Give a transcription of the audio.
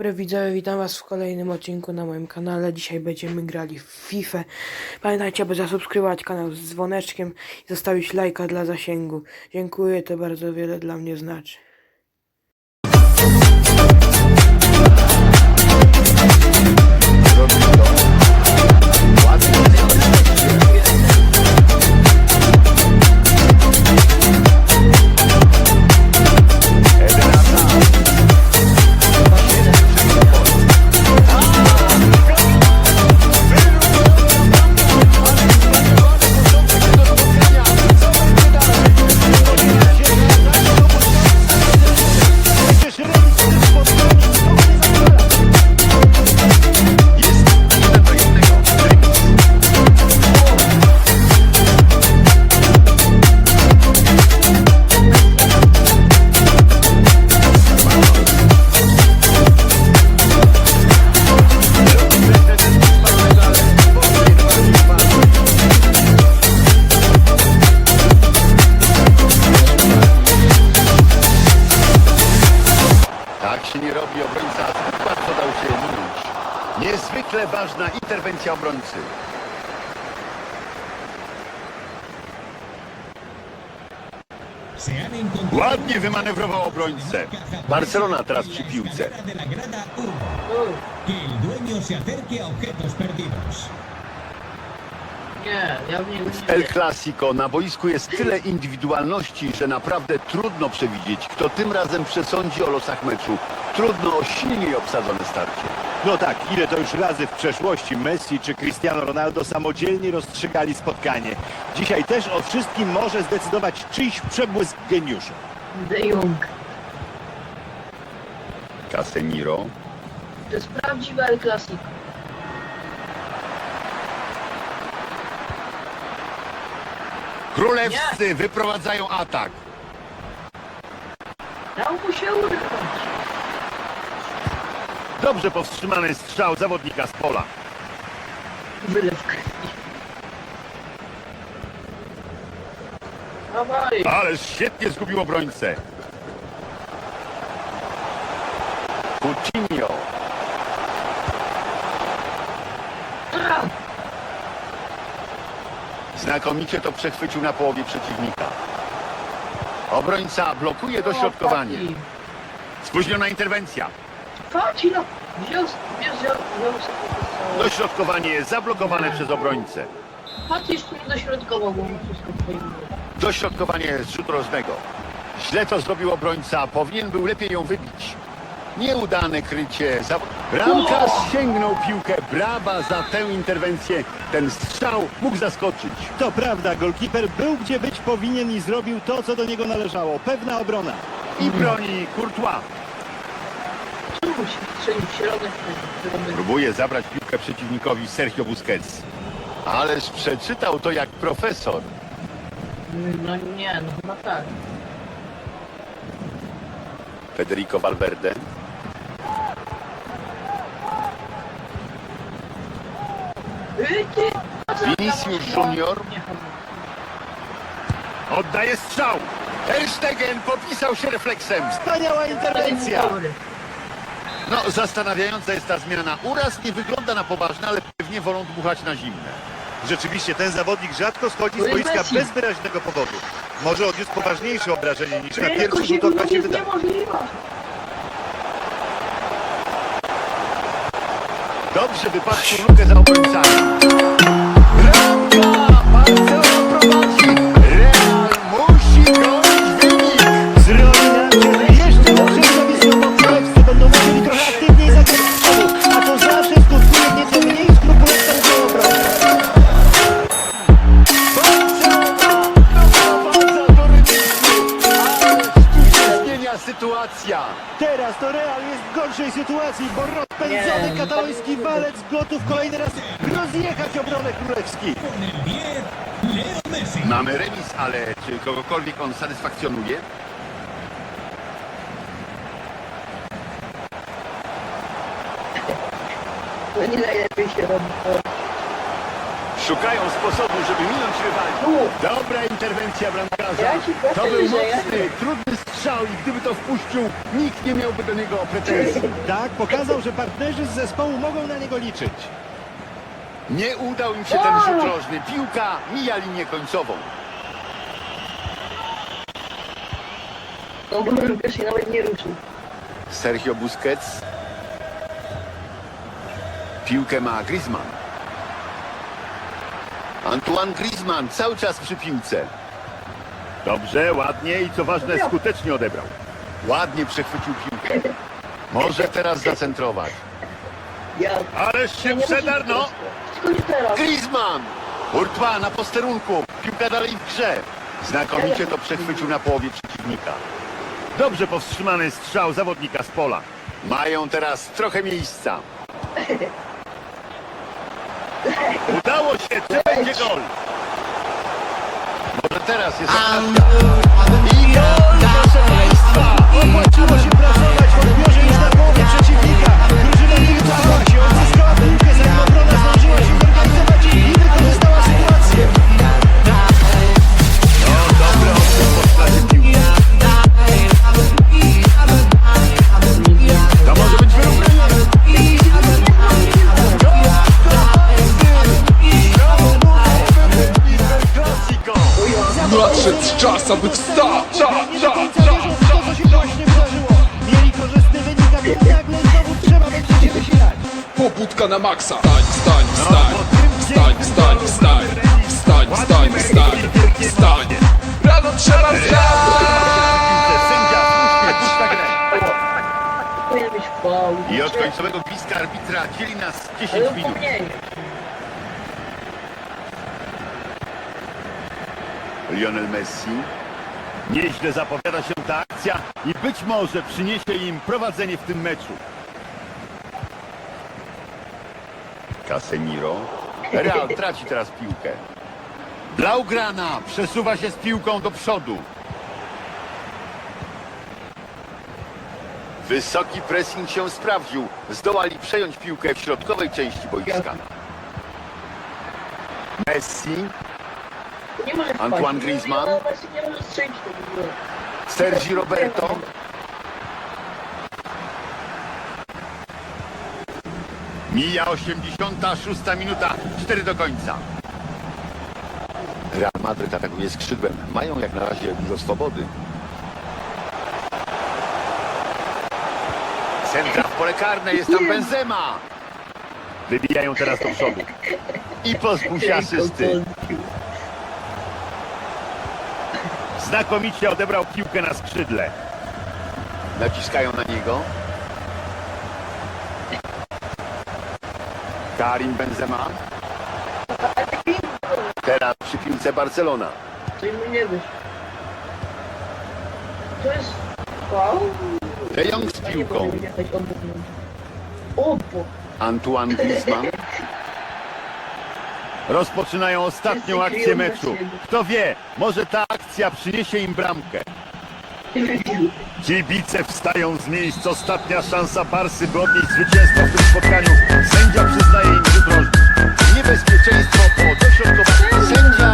Dobry widzowie, witam was w kolejnym odcinku na moim kanale. Dzisiaj będziemy grali w FIFA. Pamiętajcie, aby zasubskrybować kanał z dzwoneczkiem i zostawić lajka dla zasięgu. Dziękuję, to bardzo wiele dla mnie znaczy. Ważna interwencja obrońcy. Ładnie wymanewrował obrońcę. Barcelona teraz przy piłce. de la grada 1. Que el. Clasico na boisku jest tyle indywidualności, że naprawdę trudno przewidzieć, kto tym razem przesądzi o losach meczu. Trudno o silniej obsadzone starcie. No tak, ile to już razy w przeszłości Messi czy Cristiano Ronaldo samodzielnie rozstrzygali spotkanie. Dzisiaj też o wszystkim może zdecydować czyjś przebłysk geniuszu. De Jong. Casemiro. To jest prawdziwy El Clasico. Królewscy wyprowadzają atak. Dał mu się urwać. Dobrze powstrzymany strzał zawodnika z pola. Byle w krwi. Dawaj. Ależ świetnie zgubił obrońcę. Coutinho. Znakomicie to przechwycił na połowie przeciwnika. Obrońca blokuje dośrodkowanie. Spóźniona interwencja. Fati, no. Wziął, wziął, wziął, wziął sobie Dośrodkowanie jest zablokowane przez obrońcę. Fati jeszcze nie dośrodkował, bo mu wszystko Dośrodkowanie z rzutu rożnego. Źle to zrobił obrońca. Powinien był lepiej ją wybić. Nieudane krycie. Bramkarz sięgnął piłkę. Brawa za tę interwencję. Ten strzał mógł zaskoczyć. To prawda, golkiper był gdzie być powinien i zrobił to, co do niego należało. Pewna obrona. I broni Courtois. Się strzelił w środek? Próbuje zabrać piłkę przeciwnikowi Sergio Busquets. Ależ przeczytał to jak profesor. No nie, no chyba tak. Federico Valverde. Vinicius? Junior. Oddaje strzał. Ter Stegen popisał się refleksem. Wspaniała interwencja. No, zastanawiająca jest ta zmiana. Uraz nie wygląda na poważny, ale pewnie wolą dmuchać na zimne. Rzeczywiście, ten zawodnik rzadko schodzi z boiska bez wyraźnego powodu. Może odniósł poważniejsze obrażenie niż na pierwszy rzut oka się wydaje. Dobrze wypatrzył lukę za obrońcami. Sytuacja. Teraz to Real jest w gorszej sytuacji, bo rozpędzony Nie. kataloński walec gotów kolejny raz rozjechać obronę królewski. Con el 10, Leo Messi. Mamy remis, ale czy kogokolwiek on satysfakcjonuje? To nie najlepiej się robi. Szukają sposobu, żeby minąć rywali. Dobra interwencja bramkarza. To był mocny, trudny strzał. i gdyby to wpuścił, nikt nie miałby do niego pretensji. Tak, pokazał, że partnerzy z zespołu mogą na niego liczyć. Nie udał im się ten rzut rożny. Piłka mija linię końcową. No się nawet nie ruszył. Sergio Busquets. Piłkę ma Griezmann. Antoine Griezmann cały czas przy piłce. Dobrze, ładnie i co ważne, skutecznie odebrał. Ładnie przechwycił piłkę. Może teraz zacentrować. Ależ się no! Teraz. Griezmann! Courtois na posterunku. Piłka dalej w grze. Znakomicie to przechwycił na połowie przeciwnika. Dobrze powstrzymany strzał zawodnika z pola. Mają teraz trochę miejsca. Udało się, czy będzie gol? Może teraz jest. I gol, proszę Państwa! Opłaciło się pracować Nadszedł czas, aby wstać! Ta, Nie do ta, końca ta. wierzą w to, co się właśnie wydarzyło. Mieli korzystny wynik, a tu nagle znowu trzeba będzie się wysilać. Pobudka na maksa! Wstań, wstań, wstań! Wstań, wstań, wstań! Wstań, wstań, wstań! Wstań! Rano trzeba wstać! I od końcowego bliska arbitra dzieli nas 10 Ale minut. Lionel Messi. Nieźle zapowiada się ta akcja i być może przyniesie im prowadzenie w tym meczu. Casemiro. Real traci teraz piłkę. Blaugrana przesuwa się z piłką do przodu. Wysoki pressing się sprawdził. Zdołali przejąć piłkę w środkowej części boiska. Messi, Nie może. Antoine Griezmann. Nie, Messi nie może strzelić tego w ogóle. Sergi Roberto. Mija 86 minuta, 4 do końca. Real Madryt atakuje skrzydłem. Mają jak na razie dużo swobody. Centra w pole karne, jest tam Benzema. Wybijają teraz do przodu. I pozbył się asysty. Znakomicie odebrał piłkę na skrzydle. Naciskają na niego. Karim Benzema. Teraz przy piłce Barcelona. To im nie wiesz. To jest faul? De Jong z piłką. Antoine Griezmann. Rozpoczynają ostatnią akcję meczu. Kto wie, może ta akcja przyniesie im bramkę. Kibice wstają z miejsc. Ostatnia szansa Barsy, by odnieść zwycięstwo w tym spotkaniu. Sędzia przyznaje im wybronić. Niebezpieczeństwo po dośrodkowaniu. Sędzia